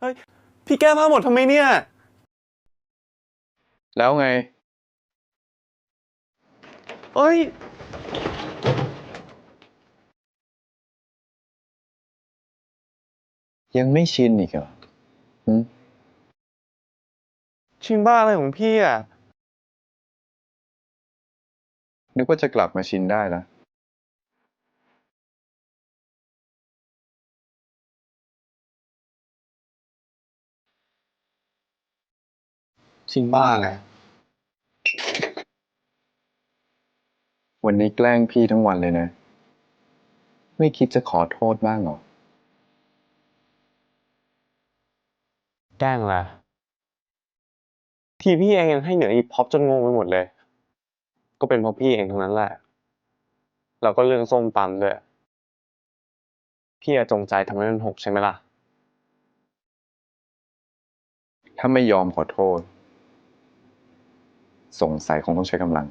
เฮ้ย พี่แก้ผ้าหมดทำไมเนี่ย แล้วไง เอ้ย ยังไม่ชินอีกเหรอหืมชิงบ้าอะไรของพี่อะ นึกว่าจะกลับมาชินได้แล้ วชิงบ้าไงวันนี้แกล้งพี่ทั้งวันเลยนะ ไม่คิดจะขอโทษบ้างเหรอ แกล้งละทีพี่เองยังให้เหนืออีพ็อปจนงงไปหมดเลย ก็เป็นเพราะพี่เองทั้งนั้นแหละ แล้วก็เรื่องส้มตำด้วย พี่อะจงใจทำให้มันหกใช่ไหมล่ะ ถ้าไม่ยอมขอโทษ สงสัยคงต้องใช้กำลัง